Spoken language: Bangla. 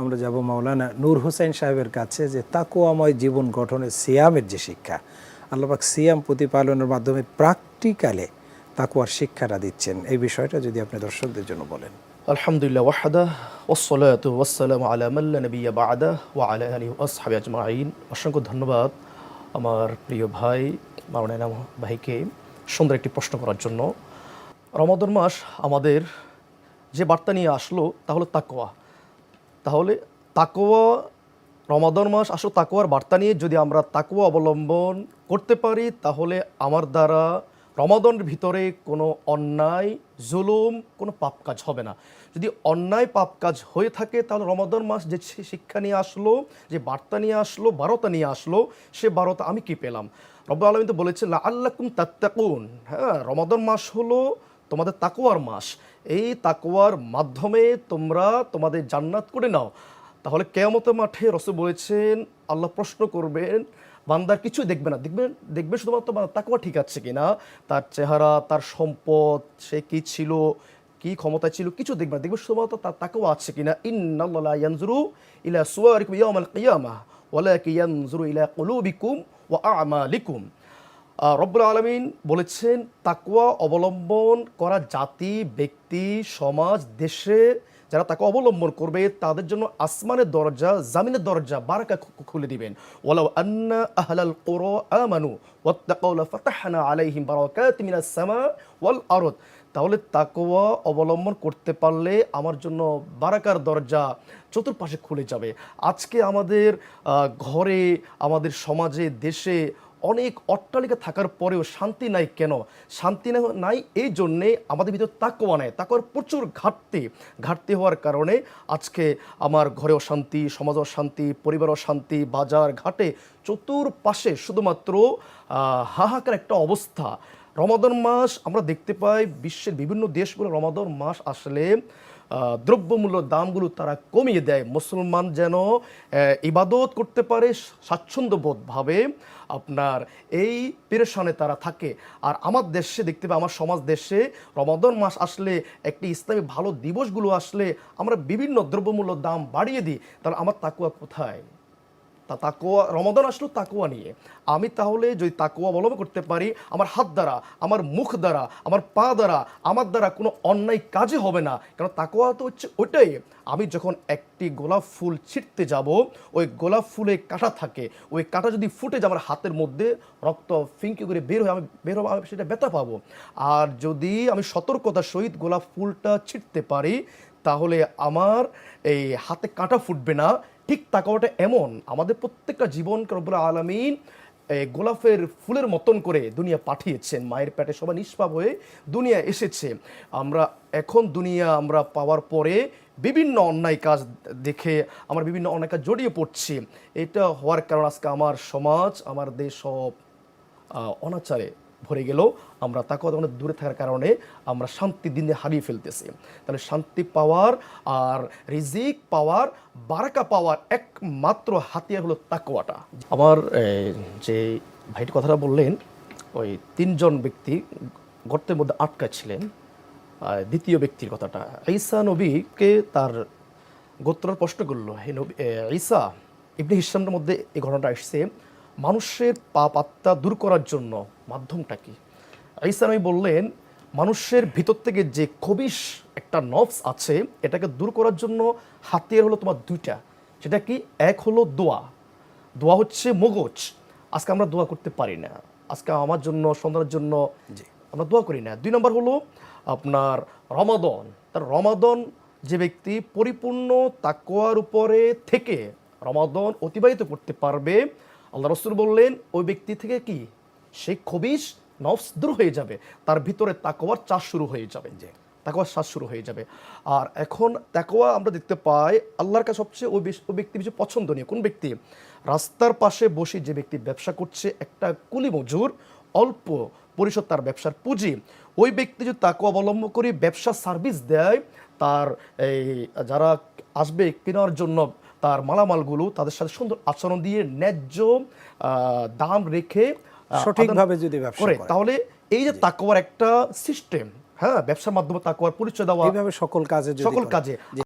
আমরা যাব মাওলানা নূর হোসেন সাহেবের কাছে যে তাকুয়াময় জীবন গঠনের সিয়ামের যে শিক্ষা, আল্লাপাক সিয়াম প্রতিপালনের মাধ্যমে প্র্যাকটিক্যালে তাকুয়ার শিক্ষাটা দিচ্ছেন। এই বিষয়টা যদি আপনি দর্শকদের জন্য বলেন। আলহামদুলিল্লাহ ওয়াহাদা ওসলাত ওয়াসালাম আলা মাল্লা নবিয়া বাদা ওয়া আলা আলী আসহাবি আজমাইন। অসংখ্য ধন্যবাদ আমার প্রিয় ভাই মারুনাইনা ভাইকে সুন্দর একটি প্রশ্ন করার জন্য। রমাদন মাস আমাদের যে বার্তা নিয়ে আসলো তাহলে তাকোয়া তাহলে তাকোয়া রমাদন মাস আসো তাকোয়ার বার্তা নিয়ে যদি আমরা তাকোয়া অবলম্বন করতে পারি, তাহলে আমার দ্বারা রমাদনের ভিতরে কোনো অন্যায়, জুলুম, কোনো পাপ কাজ হবে না। যদি অন্যায় পাপ কাজ হয়ে থাকে, তাহলে রমাদন মাস যে শিক্ষা নিয়ে আসলো, যে বার্তা নিয়ে আসলো, বারোতা নিয়ে আসলো, সে বারোতা আমি কি পেলাম? রব্বু আলমী তো বলেছেন আল্লাকুম তাত্তাকুন। হ্যাঁ রমাদন মাস হলো তোমাদের তাকোয়ার মাস। এই তাকোয়ার মাধ্যমে তোমরা তোমাদের জান্নাত করে নাও। তাহলে কেয়ামত মাঠে রসে বলেছেন আল্লাহ প্রশ্ন করবেন বান্দার কিছু দেখবে না। দেখবেন দেখবে শুধুমাত্র বান্দা তাকওয়া ঠিক আছে কিনা? তার চেহারা তার সম্পদ সে কি ছিল কি ক্ষমতা ছিল কিছু দেখবে না। দেখবে শুধুমাত্র তার তাকুয়া আছে কিনা? ইন্নাল্লাহ ইয়ানজুরু ইলা সুওয়ারিকুম ইয়াউমাল কিয়ামাহ ওয়ালাকি ইয়ানজুরু ইলা কুলুবিকুম ওয়া আমালিকুম। আহ, রব্বুল আলমিন বলেছেন তাকুয়া অবলম্বন করা জাতি, ব্যক্তি, সমাজ, দেশে যারা তাকে অবলম্বন করবে, তাদের জন্য আসমানের দরজা, জামিনের দরজা, বারাকা খুলে দিবেন। ওয়ালাউ আন্না আহলাল কুরা আমানু ওয়াত্তাকাউ লাফাতাহনা আলাইহিম বারাকাতিন মিনাস সামা ওয়াল আরদ। তাহলে তাকওয়া অবলম্বন করতে পারলে আমার জন্য বারাকার দরজা চতুর্পাশে খুলে যাবে। আজকে আমাদের ঘরে, আমাদের সমাজে, দেশে অনেক অট্টালিকা থাকার পরেও শান্তি নাই কেন? শান্তি নাই এই জন্যে আমাদের ভিতর তাকওয়া নেই। তাকওয়ার প্রচুর ঘাটতি। ঘাটতি হওয়ার কারণে আজকে আমার ঘরেও শান্তি, সমাজও শান্তি, পরিবারও শান্তি, বাজার ঘাটে চতুর্পাশে শুধুমাত্র হাহাকার একটা অবস্থা। রমাদন মাস আমরা দেখতে পাই বিশ্বের বিভিন্ন দেশগুলো রমাদন মাস আসলে দ্রব্যমূল্য দামগুলো তারা কমিয়ে দেয়। মুসলমান যেন ইবাদত করতে পারে, স্বাচ্ছন্দ্যবোধভাবে আপনার এই পেরেশানে তারা থাকে। আর আমার দেশে, দেখতে পাই আমার সমাজ দেশে রমাদন মাস আসলে একটি ইসলামী ভালো দিবসগুলো আসলে আমরা বিভিন্ন দ্রব্যমূল্য দাম বাড়িয়ে দিই। তাহলে আমার তাকুয়া কোথায়? তা তাকোয়া রমাদান আসলো তাকোয়া নিয়ে। আমি তাহলে যদি তাকোয়া অবলম্বন করতে পারি, আমার হাত দ্বারা, আমার মুখ দ্বারা, আমার পা দ্বারা, আমার দ্বারা কোনো অন্যায় কাজে হবে না। কারণ তাকোয়া তো হচ্ছে ওটাই আমি যখন একটি গোলাপ ফুল ছিটতে যাব, ওই গোলাপ ফুলে কাঁটা থাকে, ওই কাঁটা যদি ফুটে যায় আমার হাতের মধ্যে, রক্ত ফিঙ্কি করে বের হয়ে আমি বের হবে, আমি সেটা ব্যথা পাবো। আর যদি আমি সতর্কতার সহিত গোলাপ ফুলটা ছিটতে পারি তাহলে আমার এই হাতে কাঁটা ফুটবে না। ঠিক তাকাওয়াটা এমন, আমাদের প্রত্যেকটা জীবন রব্বুল আলমিন গোলাপের ফুলের মতন করে দুনিয়া পাঠিয়েছেন। মায়ের পেটে সবাই নিষ্পাপ হয়ে দুনিয়া এসেছে। আমরা এখন দুনিয়া আমরা পাওয়ার পরে বিভিন্ন অন্যায় কাজ দেখে আমরা বিভিন্ন অন্যায় কাজ জড়িয়ে পড়ছি। এটা হওয়ার কারণ আজকে আমার সমাজ, আমার দেশ সব অনাচারে ভরে গেল আমরা তাকে অনেক দূরে থাকার কারণে আমরা শান্তি দিনে হারিয়ে ফেলতেছি। তাহলে শান্তি পাওয়ার আর রিজিক পাওয়ার, বারাকা পাওয়ার একমাত্র হাতিয়ার হলো তাকোয়াটা আমার যে ভাইটি কথাটা বললেন, ওই তিনজন ব্যক্তি গর্তের মধ্যে আটকা ছিলেন দ্বিতীয় ব্যক্তির কথাটা। ঈসা নবীকে তার গোত্রর প্রশ্ন করল, হে নবী ঈসা, ইবনে হিসামের মধ্যে এই ঘটনাটা এসছে। মানুষের পাপ আত্মা দূর করার জন্য মাধ্যমটা কি? নবী বললেন মানুষের ভিতর থেকে যে খবিশ একটা নফস আছে এটাকে দূর করার জন্য হাতিয়ার হলো তোমার দুইটা। সেটা কি? এক হলো দোয়া। দোয়া হচ্ছে মগজ। আজকে আমরা দোয়া করতে পারি না। আজকে আমার জন্য সন্তানের জন্য আমরা দোয়া করি না। দুই নম্বর হলো আপনার রমাদন। তার রমাদন যে ব্যক্তি পরিপূর্ণ তাকোয়ার উপরে থেকে রমাদন অতিবাহিত করতে পারবে আল্লাহ রসুল বললেন ওই ব্যক্তি থেকে কি? সেই খবিশ নফস দূর হয়ে যাবে। তার ভিতরে তাকোয়ার চাষ শুরু হয়ে যাবে। যে তাকওয়ার শ্বাস শুরু হয়ে যাবে। আর এখন তাকওয়া আমরা দেখতে পাই আল্লাহর কাছে সবচেয়ে ওই বেশ- ওই ব্যক্তি বেশি পছন্দনীয়। কোন ব্যক্তি? রাস্তার পাশে বসে যে ব্যক্তি ব্যবসা করছে একটা কুলি মজুর অল্প পরিশোধ তার ব্যবসার পুঁজি। ওই ব্যক্তি যদি তাকে অবলম্বন করে ব্যবসা সার্ভিস দেয় তার এই যারা আসবে কেনার জন্য তার মালামালগুলো তাদের সাথে সুন্দর আচরণ দিয়ে ন্যায্য দাম রেখে সঠিকভাবে যদি ব্যবসা করে। তাহলে এই যে তাকওয়ার একটা সিস্টেম হ্যাঁ ব্যবসার মাধ্যমে তাকওয়ার পরিচয় দেওয়া এইভাবে সকল কাজে যদি সকল কাজে।